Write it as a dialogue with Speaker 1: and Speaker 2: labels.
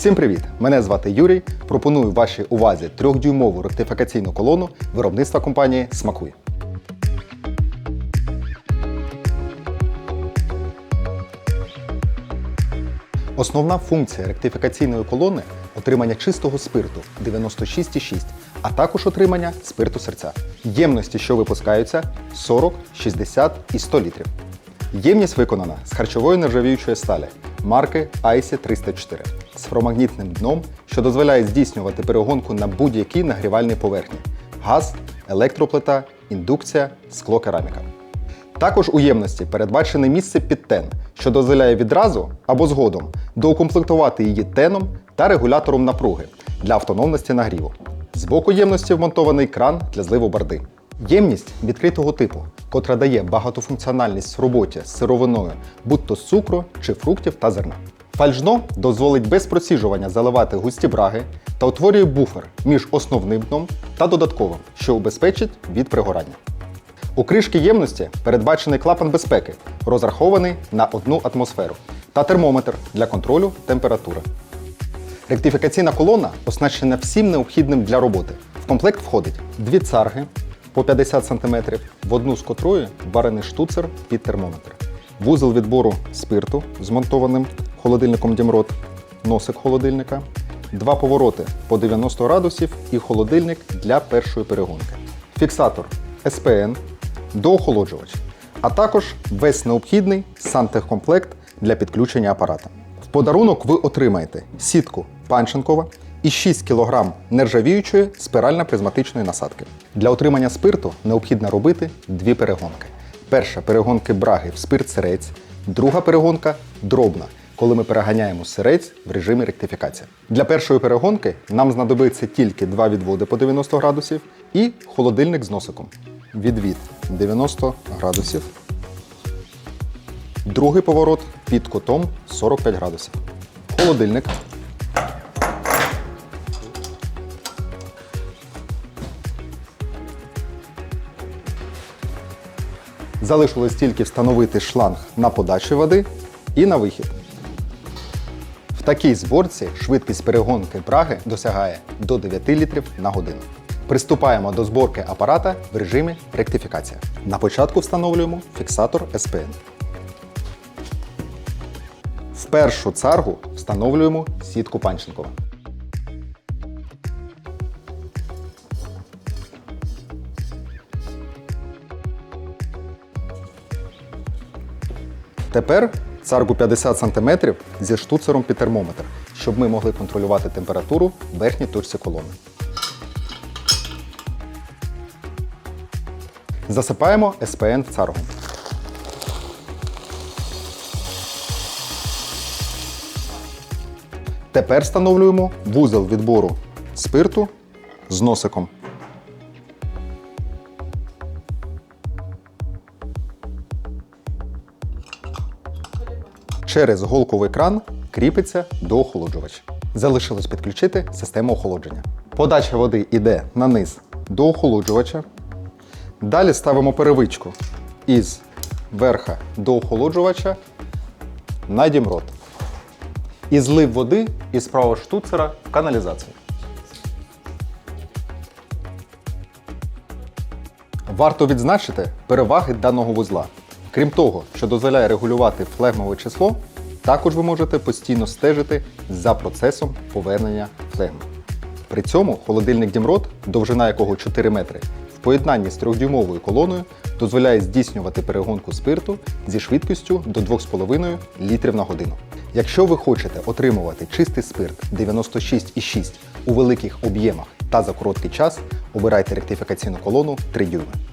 Speaker 1: Всім привіт! Мене звати Юрій. Пропоную вашій увазі трьохдюймову ректифікаційну колону виробництва компанії Смакуй. Основна функція ректифікаційної колони отримання чистого спирту 96,6, а також отримання спирту серця. Ємності, що випускаються 40, 60 і 100 літрів. Ємність виконана з харчової нержавіючої сталі марки IC 304 з фромагнітним дном, що дозволяє здійснювати перегонку на будь-якій нагрівальній поверхні: газ, електроплита, індукція, скло кераміка. Також у ємності передбачене місце під тен, що дозволяє відразу або згодом доукомплектувати її теном та регулятором напруги для автономності нагріву. Збоку ємності вмонтований кран для зливу барди. Ємність відкритого типу, котра дає багатофункціональність в роботі з сировиною, будь-то з цукру чи фруктів та зерна. Фальшдно дозволить без проціжування заливати густі браги та утворює буфер між основним дном та додатковим, що убезпечить від пригорання. У кришки ємності передбачений клапан безпеки, розрахований на одну атмосферу, та термометр для контролю температури. Ректифікаційна колона оснащена всім необхідним для роботи. В комплект входить дві царги по 50 см, в одну з котрої варений штуцер під термометр, вузол відбору спирту з монтованим холодильником Дімрот, носик холодильника, два повороти по 90 градусів і холодильник для першої перегонки, фіксатор СПН, доохолоджувач, а також весь необхідний сантехкомплект для підключення апарата. В подарунок ви отримаєте сітку Панченкова і 6 кг нержавіючої спирально-призматичної насадки. Для отримання спирту необхідно робити дві перегонки. Перша перегонки браги в спирт-сирець, друга перегонка дробна, коли ми переганяємо сирець в режимі ректифікації. Для першої перегонки нам знадобиться тільки два відводи по 90 градусів і холодильник з носиком. Відвід 90 градусів. Другий поворот під кутом 45 градусів. Холодильник. Залишилось тільки встановити шланг на подачу води і на вихід. В такій зборці швидкість перегонки браги досягає до 9 літрів на годину. Приступаємо до зборки апарата в режимі ректифікація. На початку встановлюємо фіксатор СПН. В першу царгу встановлюємо сітку Панченкова. Тепер царгу 50 см зі штуцером під термометр, щоб ми могли контролювати температуру в верхній точці колони. Засипаємо СПН в царгу. Тепер встановлюємо вузол відбору спирту з носиком. Через голковий кран кріпиться до охолоджувача. Залишилось підключити систему охолодження. Подача води йде на низ до охолоджувача. Далі ставимо перевичку із верха до охолоджувача на дімрот. І злив води із правого штуцера в каналізацію. Варто відзначити переваги даного вузла. Крім того, що дозволяє регулювати флегмове число, також ви можете постійно стежити за процесом повернення флегми. При цьому холодильник Дімрот, довжина якого 4 метри, в поєднанні з 3-дюймовою колоною дозволяє здійснювати перегонку спирту зі швидкістю до 2,5 літрів на годину. Якщо ви хочете отримувати чистий спирт 96,6 у великих об'ємах та за короткий час, обирайте ректифікаційну колону 3 дюйми.